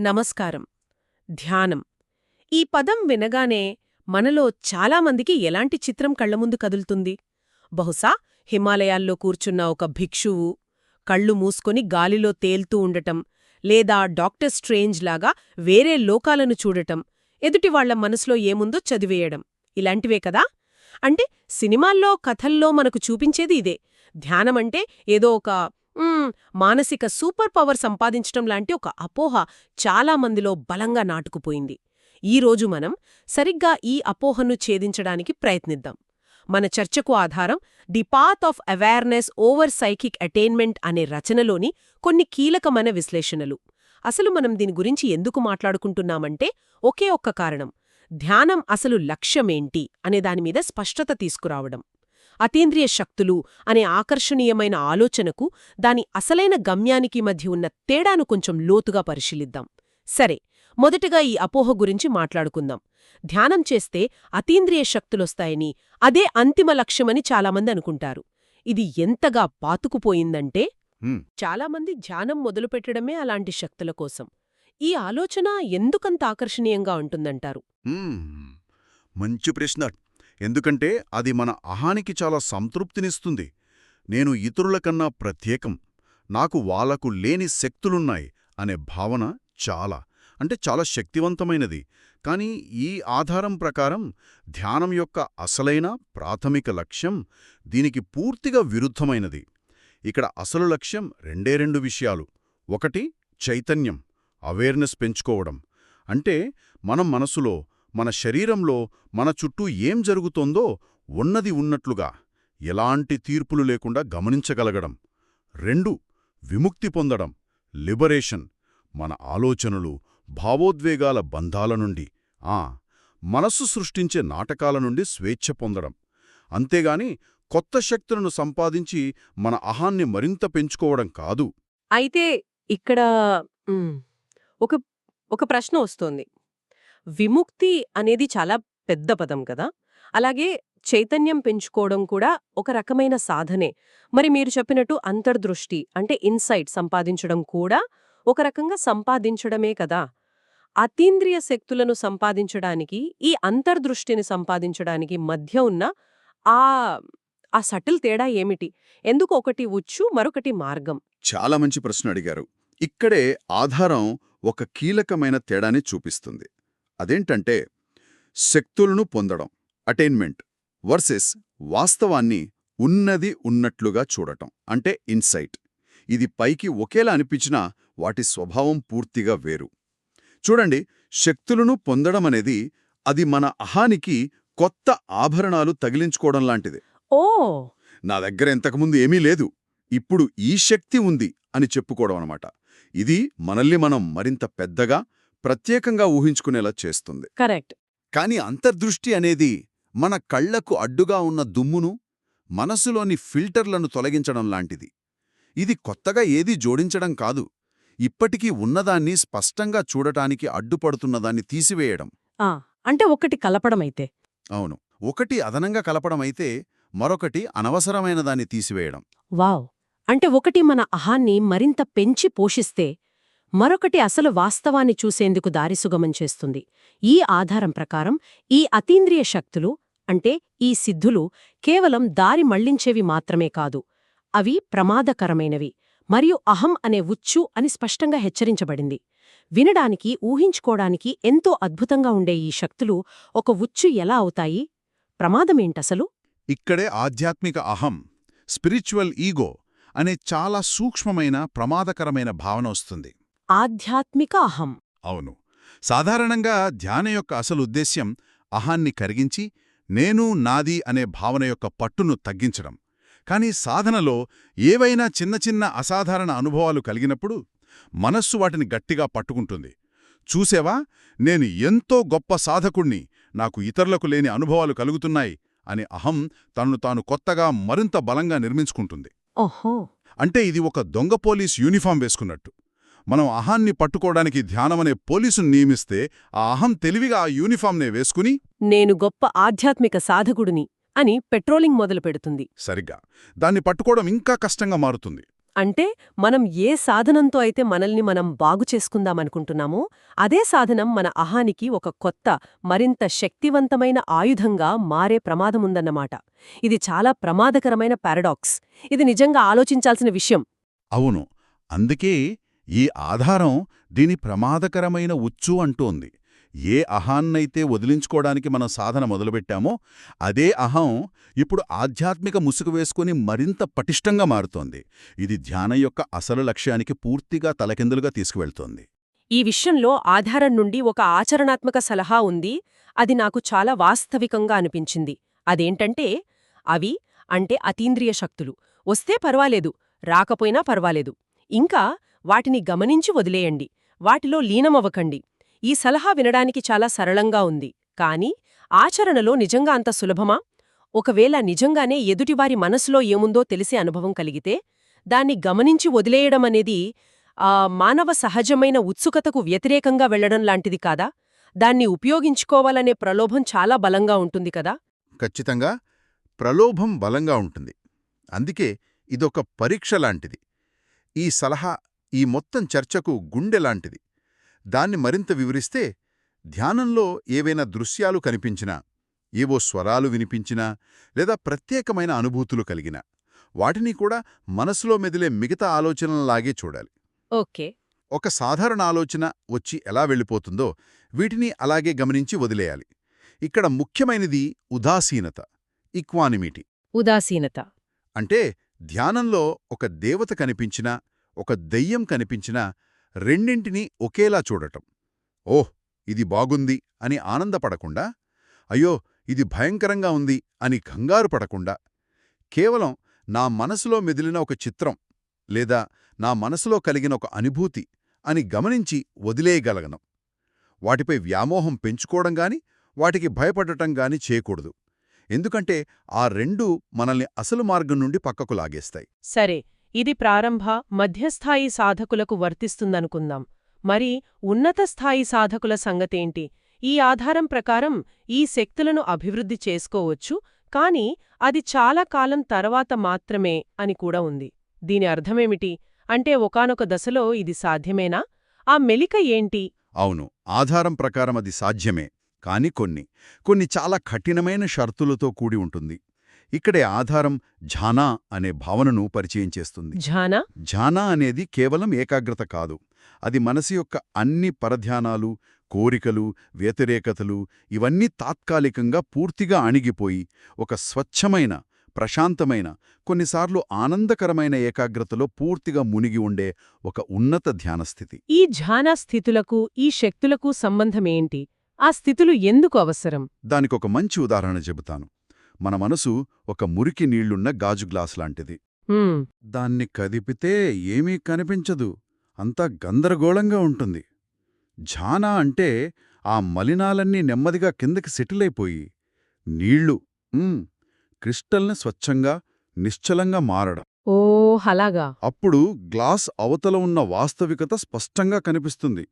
నమస్కారం. ధ్యానం. ఈ పదం వినగానే మనలో చాలామందికి ఎలాంటి చిత్రం కళ్ళముందు కదులుతుంది? బహుశా హిమాలయాల్లో కూర్చున్న ఒక భిక్షువు కళ్ళు మూసుకొని గాలిలో తేల్తూ ఉండటం లేదా డాక్టర్ స్ట్రేంజ్ లాగా వేరే లోకాలను చూడటం ఎదుటివాళ్ళ మనసులో ఏముందో చదివేయడం. ఇలాంటివే కదా? అంటే సినిమాల్లో కథల్లో మనకు చూపించేది ఇదే. ధ్యానమంటే ఏదో ఒక మానసిక సూపర్ పవర్ సంపాదించటం లాంటి ఒక అపోహ చాలా మందిలో బలంగా నాటుకుపోయింది. ఈ రోజు మనం సరిగ్గా ఈ అపోహను ఛేదించడానికి ప్రయత్నిద్దాం. మన చర్చకు ఆధారం the path of awareness over psychic attainment అనే రచనలోని కొన్ని కీలకమైన విశ్లేషణలు. అసలు మనం దీని గురించి ఎందుకు మాట్లాడుకుంటున్నామంటే ఒకే ఒక్క కారణం. ధ్యానం అసలు లక్ష్యమేంటి అనే దానిమీద స్పష్టత తీసుకురావడం. అతీంద్రియ శక్తులు అనే ఆకర్షణీయమైన ఆలోచనకు దాని అసలైన గమ్యానికి మధ్య ఉన్న తేడాను కొంచెం లోతుగా పరిశీలిద్దాం. సరే మొదటగా ఈ అపోహ గురించి మాట్లాడుకుందాం. ధ్యానం చేస్తే అతీంద్రియ శక్తులొస్తాయని అదే అంతిమ లక్ష్యమని చాలామంది అనుకుంటారు. ఇది ఎంతగా పాతుకుపోయిందంటే. చాలామంది ధ్యానం మొదలుపెట్టడమే అలాంటి శక్తుల కోసం. ఈ ఆలోచన ఎందుకంత ఆకర్షణీయంగా ఉంటుందంటారు. మంచి ప్రశ్న. ఎందుకంటే అది మన అహానికి చాలా సంతృప్తినిస్తుంది. నేను ఇతరుల కన్నా ప్రత్యేకం. నాకు వాళ్ళకు లేని శక్తులున్నాయి అనే భావన చాలా. అంటే చాలా శక్తివంతమైనది. కానీ ఈ ఆధారం ప్రకారం ధ్యానం యొక్క అసలైన ప్రాథమిక లక్ష్యం దీనికి పూర్తిగా విరుద్ధమైనది. ఇక్కడ అసలు లక్ష్యం రెండే రెండు విషయాలు. ఒకటి చైతన్యం అవేర్నెస్ పెంచుకోవడం. అంటే మనం మనసులో మన శరీరంలో మన చుట్టూ ఏం జరుగుతోందో ఉన్నది ఉన్నట్లుగా ఎలాంటి తీర్పులు లేకుండా గమనించగలగడం. రెండు విముక్తి పొందడం. లిబరేషన్ మన ఆలోచనలు భావోద్వేగాల బంధాల నుండి. ఆ మనస్సు సృష్టించే నాటకాల నుండి స్వేచ్ఛ పొందడం. అంతేగాని కొత్త శక్తులను సంపాదించి మన అహాన్ని మరింత పెంచుకోవడం కాదు. అయితే ఇక్కడ ఒక ఒక ప్రశ్న వస్తోంది. విముక్తి అనేది చాలా పెద్ద పదం కదా! అలాగే చైతన్యం పెంచుకోవడం కూడా ఒక రకమైన సాధనే. మరి మీరు చెప్పినట్టు అంతర్దృష్టి అంటే ఇన్సైట్ సంపాదించడం కూడా ఒక రకంగా సంపాదించడమే కదా! అతీంద్రియ శక్తులను సంపాదించడానికి ఈ అంతర్దృష్టిని సంపాదించడానికి మధ్య ఉన్న ఆ ఆ సటిల్ తేడా ఏమిటి? ఎందుకు ఒకటి ఉచ్చు మరొకటి మార్గం? చాలా మంచి ప్రశ్న అడిగారు. ఇక్కడే ఆధారం ఒక కీలకమైన తేడాని చూపిస్తుంది. అదేంటంటే శక్తులను పొందడం అటైన్మెంట్ వర్సెస్ వాస్తవాన్ని ఉన్నది ఉన్నట్లుగా చూడటం అంటే ఇన్సైట్. ఇది పైకి ఒకేలా అనిపించినా వాటి స్వభావం పూర్తిగా వేరు. చూడండి శక్తులను పొందడం అనేది అది మన అహానికి కొత్త ఆభరణాలు తగిలించుకోవడం లాంటిది. ఓ! నా దగ్గర ఇంతకుముందు ఏమీ లేదు. ఇప్పుడు ఈ శక్తి ఉంది అని చెప్పుకోవడం అనమాట ఇది మనల్ని మనం మరింత పెద్దగా ప్రత్యేకంగా ఊహించుకునేలా చేస్తుంది. కరెక్ట్. కాని అంతర్దృష్టి అనేది మన కళ్ళకు అడ్డుగా ఉన్న దుమ్మును మనసులోని ఫిల్టర్లను తొలగించడం లాంటిది. ఇది కొత్తగా ఏదీ జోడించడం కాదు. ఇప్పటికీ ఉన్నదాన్ని స్పష్టంగా చూడటానికి అడ్డుపడుతున్నదాన్ని తీసివేయడం. అంటే ఒకటి కలపడమైతే అవును. ఒకటి అదనంగా కలపడమైతే మరొకటి అనవసరమైన దాన్ని తీసివేయడం. వావ్. అంటే ఒకటి మన అహాన్ని మరింత పెంచి పోషిస్తే మరొకటి అసలు వాస్తవాన్ని చూసేందుకు దారి సుగమం చేస్తుంది. ఈ ఆధారం ప్రకారం ఈ అతీంద్రియ శక్తులు అంటే ఈ సిద్ధులు కేవలం దారి మళ్ళించేవి మాత్రమే కాదు. అవి ప్రమాదకరమైనవి మరియు అహం అనే ఉచ్చు అని స్పష్టంగా హెచ్చరించబడింది. వినడానికి ఊహించుకోడానికి ఎంతో అద్భుతంగా ఉండే ఈ శక్తులు ఒక ఉచ్చు ఎలా అవుతాయి? ప్రమాదమేంటసలు? ఇక్కడే ఆధ్యాత్మిక అహం స్పిరిచువల్ ఈగో అనే చాలా సూక్ష్మమైన ప్రమాదకరమైన భావన వస్తుంది. ఆధ్యాత్మిక అహం. అవును. సాధారణంగా ధ్యాన యొక్క అసలు ఉద్దేశ్యం అహాన్ని కరిగించి నేను నాది అనే భావన యొక్క పట్టును తగ్గించడం. కానీ సాధనలో ఏవైనా చిన్న చిన్న అసాధారణ అనుభవాలు కలిగినప్పుడు మనస్సు వాటిని గట్టిగా పట్టుకుంటుంది. చూసేవా? నేను ఎంతో గొప్ప సాధకుణ్ణి నాకు ఇతరులకు లేని అనుభవాలు కలుగుతున్నాయి అని అహం తన్ను తాను కొత్తగా మరింత బలంగా నిర్మించుకుంటుంది. ఓహో! అంటే ఇది ఒక దొంగ పోలీస్ యూనిఫామ్ వేసుకున్నట్టు. మనం అహాన్ని పట్టుకోవడానికి ధ్యానమనే పోలీసును నియమిస్తే ఆ అహం తెలివిగా ఆ యూనిఫామ్నే వేసుకుని నేను గొప్ప ఆధ్యాత్మిక సాధకుడిని అని పెట్రోలింగ్ మొదలు పెడుతుంది. సరిగ్గా. దాన్ని పట్టుకోవడం ఇంకా కష్టంగా మారుతుంది. అంటే మనం ఏ సాధనంతో అయితే మనల్ని మనం బాగు చేసుకుందామనుకుంటున్నామో అదే సాధనం మన అహానికి ఒక కొత్త మరింత శక్తివంతమైన ఆయుధంగా మారే ప్రమాదముందన్నమాట. ఇది చాలా ప్రమాదకరమైన పారడాక్స్. ఇది నిజంగా ఆలోచించాల్సిన విషయం. అవును. అందుకే ఈ ఆధారం దీని ప్రమాదకరమైన ఉచ్చు అంటోంది. ఏ అహాన్నైతే వదిలించుకోవడానికి మనం సాధన మొదలుపెట్టామో అదే అహం ఇప్పుడు ఆధ్యాత్మిక ముసుగు వేసుకుని మరింత పటిష్టంగా మారుతోంది. ఇది ధ్యానం యొక్క అసలు లక్ష్యానికి పూర్తిగా తలకిందులుగా తీసుకువెళ్తోంది. ఈ విషయంలో ఆధారం నుండి ఒక ఆచరణాత్మక సలహా ఉంది. అది నాకు చాలా వాస్తవికంగా అనిపించింది. అదేంటంటే అవి అంటే అతీంద్రియ శక్తులు. వస్తే పర్వాలేదు రాకపోయినా పర్వాలేదు. ఇంకా వాటిని గమనించి వదిలేయండి. వాటిలో లీనమవ్వకండి. ఈ సలహా వినడానికి చాలా సరళంగా ఉంది. కాని ఆచరణలో నిజంగా అంత సులభమా? ఒకవేళ నిజంగానే ఎదుటివారి మనసులో ఏముందో తెలిసే అనుభవం కలిగితే దాన్ని గమనించి వదిలేయడం అనేది ఆ మానవ సహజమైన ఉత్సుకతకు వ్యతిరేకంగా వెళ్ళడం లాంటిది కాదా? దాన్ని ఉపయోగించుకోవాలనే ప్రలోభం చాలా బలంగా ఉంటుంది కదా? ఖచ్చితంగా. ప్రలోభం బలంగా ఉంటుంది. అందుకే ఇదొక పరీక్ష లాంటిది. ఈ సలహా ఈ మొత్తం చర్చకు గుండె లాంటిది. దాన్ని మరింత వివరిస్తే ధ్యానంలో ఏవైనా దృశ్యాలు కనిపించినా ఏవో స్వరాలు వినిపించినా లేదా ప్రత్యేకమైన అనుభూతులు కలిగినా వాటిని కూడా మనసులో మెదిలే మిగతా ఆలోచనలాగే చూడాలి. ఓకే. ఒక సాధారణ ఆలోచన వచ్చి ఎలా వెళ్ళిపోతుందో వీటిని అలాగే గమనించి వదిలేయాలి. ఇక్కడ ముఖ్యమైనది ఉదాసీనత ఈక్వానిమిటీ ఉదాసీనత. అంటే ధ్యానంలో ఒక దేవత కనిపించినా ఒక దెయ్యం కనిపించినా రెండింటినీ ఒకేలా చూడటం. ఓహ్ ఇది బాగుంది అని ఆనందపడకుండా అయ్యో ఇది భయంకరంగా ఉంది అని కంగారు పడకుండా కేవలం నా మనసులో మెదిలిన ఒక చిత్రం లేదా నా మనసులో కలిగిన ఒక అనుభూతి అని గమనించి వదిలేయగలగనం. వాటిపై వ్యామోహం పెంచుకోవడం గాని వాటికి భయపడటం గాని చేయకూడదు. ఎందుకంటే ఆ రెండూ మనల్ని అసలు మార్గం నుండి పక్కకు లాగేస్తాయి. సరే ఇది ప్రారంభ మధ్యస్థాయి సాధకులకు వర్తిస్తుందనుకుందాం. మరి ఉన్నత స్థాయి సాధకుల సంగతేంటి? ఈ ఆధారం ప్రకారం ఈ శక్తులను అభివృద్ధి చేసుకోవచ్చు కాని అది చాలా కాలం తర్వాత మాత్రమే అని కూడా ఉంది. దీని అర్థమేమిటి? అంటే ఒకానొక దశలో ఇది సాధ్యమేనా? ఆ మెలిక ఏంటి? అవును ఆధారం ప్రకారం అది సాధ్యమే కాని కొన్ని కొన్ని చాలా కఠినమైన షర్తులతో కూడి ఉంటుంది. ఇక్కడే ఆధారం ఝానా అనే భావనను పరిచయం చేస్తుంది. ఝానా? ఝానా అనేది కేవలం ఏకాగ్రత కాదు. అది మనసు యొక్క అన్ని పరధ్యానాలు కోరికలు వ్యతిరేకతలు ఇవన్నీ తాత్కాలికంగా పూర్తిగా అణిగిపోయి ఒక స్వచ్ఛమైన ప్రశాంతమైన కొన్నిసార్లు ఆనందకరమైన ఏకాగ్రతలో పూర్తిగా మునిగి ఉండే ఒక ఉన్నత ధ్యానస్థితి ఈ ఝానా స్థితులకు ఈ శక్తులకు సంబంధమేంటి ఆ స్థితులు ఎందుకు అవసరం? దానికొక మంచి ఉదాహరణ చెబుతాను. మన మనసు ఒక మురికి నీళ్ళున్న గాజు గ్లాస్ లాంటిది. దాన్ని కదిపితే ఏమీ కనిపించదు. అంతా గందరగోళంగా ఉంటుంది. ఝానా అంటే ఆ మలినాలన్నీ నెమ్మదిగా కిందకి సెటిలైపోయి నీళ్ళు క్రిస్టల్ని స్వచ్ఛంగా నిశ్చలంగా మారడం. ఓ అలాగా. అప్పుడు గ్లాస్ అవతల ఉన్న వాస్తవికత స్పష్టంగా కనిపిస్తుంది.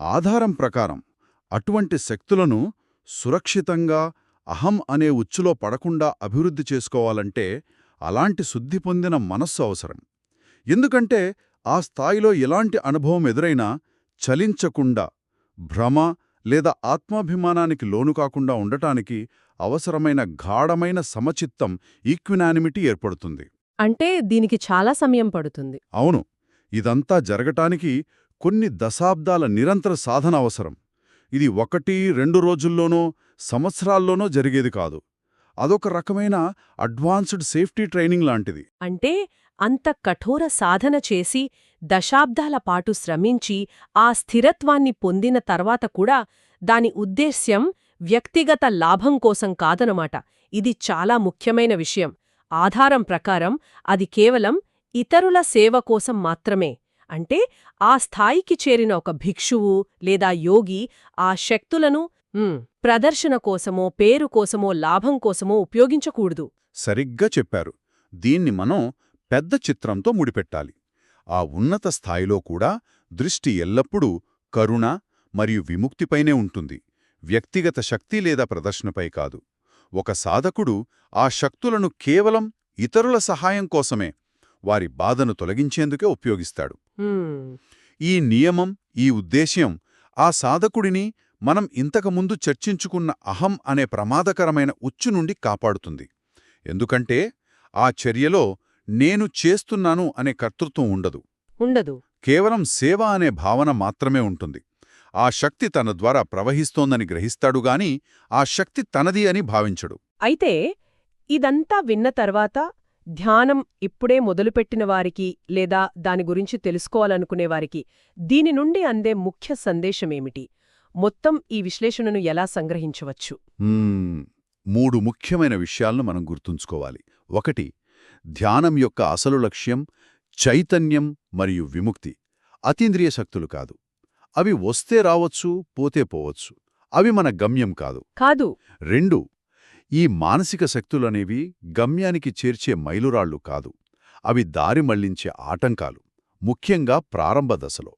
ఆధారం ప్రకారం అటువంటి శక్తులను సురక్షితంగా అహం అనే ఉచ్చులో పడకుండా అభివృద్ధి చేసుకోవాలంటే అలాంటి శుద్ధి పొందిన మనస్సు అవసరం. ఎందుకంటే ఆ స్థాయిలో ఎలాంటి అనుభవం ఎదురైనా చలించకుండా భ్రమ లేదా ఆత్మాభిమానానికి లోను కాకుండా ఉండటానికి అవసరమైన గాఢమైన సమచిత్తం ఈక్వినానిమిటీ ఏర్పడుతుంది. అంటే దీనికి చాలా సమయం పడుతుంది. అవును ఇదంతా జరగటానికి కొన్ని దశాబ్దాల నిరంతర సాధన అవసరం. ఇది ఒకటి రెండు రోజుల్లోనో సంవత్సరాల్లోనో జరిగేది కాదు. అదొక రకమైన అడ్వాన్స్డ్ సేఫ్టీ ట్రైనింగ్ లాంటిది. అంటే అంత కఠోర సాధన చేసి దశాబ్దాల పాటు శ్రమించి ఆ స్థిరత్వాన్ని పొందిన తర్వాత కూడా దాని ఉద్దేశ్యం వ్యక్తిగత లాభం కోసం కాదనమాట. ఇది చాలా ముఖ్యమైన విషయం. ఆధారం ప్రకారం అది కేవలం ఇతరుల సేవ కోసం మాత్రమే. అంటే ఆ స్థాయికి చేరిన ఒక భిక్షువు లేదా యోగి ఆ శక్తులను ప్రదర్శన కోసమో పేరు కోసమో లాభం కోసమో ఉపయోగించకూడదు. సరిగ్గా చెప్పారు. దీన్ని మనం పెద్ద చిత్రంతో ముడిపెట్టాలి. ఆ ఉన్నత స్థాయిలో కూడా దృష్టి ఎల్లప్పుడూ కరుణ మరియు విముక్తిపైనే ఉంటుంది. వ్యక్తిగత శక్తి లేదా ప్రదర్శనపై కాదు. ఒక సాధకుడు ఆ శక్తులను కేవలం ఇతరుల సహాయం కోసమే వారి బాధను తొలగించేందుకే ఉపయోగిస్తాడు. ఈ నియమం ఈ ఉద్దేశ్యం ఆ సాధకుడిని మనం ఇంతకుముందు చర్చించుకున్న అహం అనే ప్రమాదకరమైన ఉచ్చు నుండి కాపాడుతుంది. ఎందుకంటే ఆ చర్యలో నేను చేస్తున్నాను అనే కర్తృత్వం ఉండదు. ఉండదు. కేవలం సేవ అనే భావన మాత్రమే ఉంటుంది. ఆ శక్తి తన ద్వారా ప్రవహిస్తోందని గ్రహిస్తాడుగాని ఆ శక్తి తనది అని భావించడు. అయితే ఇదంతా విన్న తర్వాత ధ్యానం ఇప్పుడే మొదలుపెట్టిన వారికి లేదా దాని గురించి తెలుసుకోవాలనుకునే వారికి దీని నుండి అందే ముఖ్య సందేశమేమిటి? మొత్తం ఈ విశ్లేషణను ఎలా సంగ్రహించవచ్చు. మూడు ముఖ్యమైన విషయాలను మనం గుర్తుంచుకోవాలి. ఒకటి ధ్యానం యొక్క అసలు లక్ష్యం చైతన్యం మరియు విముక్తి. అతీంద్రియ శక్తులు కాదు. అవి వస్తే రావచ్చు పోతే పోవచ్చు. అవి మన గమ్యం కాదు. కాదు. రెండు ఈ మానసిక శక్తులనేవి గమ్యానికి చేర్చే మైలురాళ్ళు కాదు. అవి దారి మళ్ళించే ఆటంకాలు. ముఖ్యంగా ప్రారంభ దశలో.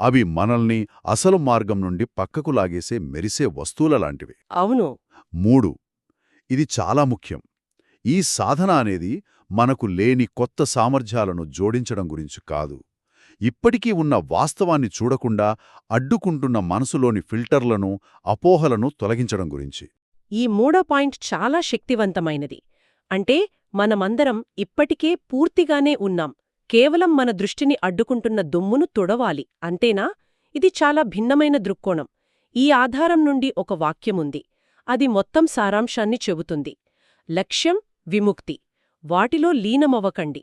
అవి మనల్ని అసలు మార్గం నుండి పక్కకు లాగేసే మెరిసే వస్తువుల లాంటివి. అవును. మూడు ఇది చాలా ముఖ్యం. ఈ సాధన అనేది మనకు లేని కొత్త సామర్థ్యాలను జోడించడం గురించి కాదు. ఇప్పటికీ ఉన్న వాస్తవాన్ని చూడకుండా అడ్డుకుంటున్న మనసులోని ఫిల్టర్లను అపోహలను తొలగించడం గురించి. ఈ మూడో పాయింట్ చాలా శక్తివంతమైనది. అంటే మనమందరం ఇప్పటికే పూర్తిగానే ఉన్నాం. కేవలం మన దృష్టిని అడ్డుకుంటున్న దుమ్మును తుడవాలి అంతేనా? ఇది చాలా భిన్నమైన దృక్కోణం. ఈ ఆధారం నుండి ఒక వాక్యముంది. అది మొత్తం సారాంశాన్ని చెబుతుంది. లక్ష్యం విముక్తి. వాటిలో లీనమవ్వకండి.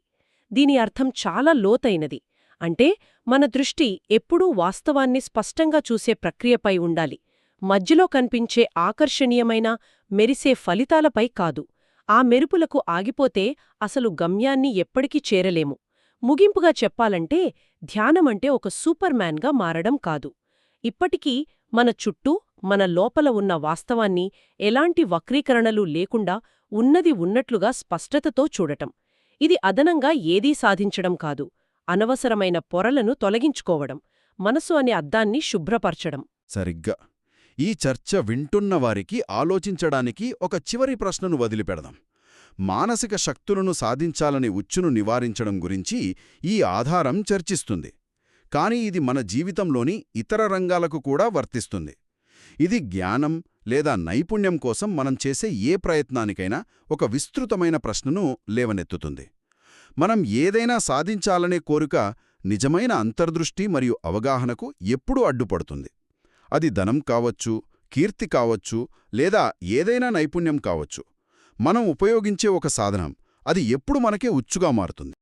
దీని అర్థం చాలా లోతైనది. అంటే మన దృష్టి ఎప్పుడూ వాస్తవాన్ని స్పష్టంగా చూసే ప్రక్రియపై ఉండాలి. మధ్యలో కనిపించే ఆకర్షణీయమైన మెరిసే ఫలితాలపై కాదు. ఆ మెరుపులకు ఆగిపోతే అసలు గమ్యాన్ని ఎప్పటికీ చేరలేము. ముగింపుగా చెప్పాలంటే ధ్యానమంటే ఒక సూపర్ మ్యాన్గా మారడం కాదు. ఇప్పటికీ మన చుట్టూ మన లోపల ఉన్న వాస్తవాన్ని ఎలాంటి వక్రీకరణలు లేకుండా ఉన్నది ఉన్నట్లుగా స్పష్టతతో చూడటం. ఇది అదనంగా ఏదీ సాధించడం కాదు అనవసరమైన పొరలను తొలగించుకోవడం మనసు అనే అద్దాన్ని శుభ్రపరచడం. సరిగ్గా. ఈ చర్చ వింటున్న వారికి ఆలోచించడానికి ఒక చివరి ప్రశ్నను వదిలిపెడదాం. మానసిక శక్తులను సాధించాలని ఉచ్చును నివారించడం గురించి ఈ ఆధారం చర్చిస్తుంది. కాని ఇది మన జీవితంలోని ఇతర రంగాలకు కూడా వర్తిస్తుంది. ఇది జ్ఞానం లేదా నైపుణ్యం కోసం మనం చేసే ఏ ప్రయత్నానికైనా ఒక విస్తృతమైన ప్రశ్నను లేవనెత్తుతుంది. మనం ఏదైనా సాధించాలనే కోరిక నిజమైన అంతర్దృష్టి మరియు అవగాహనకు ఎప్పుడూ అడ్డుపడుతుంది. అది ధనం కావచ్చు కీర్తి కావచ్చు లేదా ఏదైనా నైపుణ్యం కావచ్చు. మనం ఉపయోగించే ఒక సాధనం. అది ఎప్పుడు మనకే ఉచ్చుగా మారుతుంది.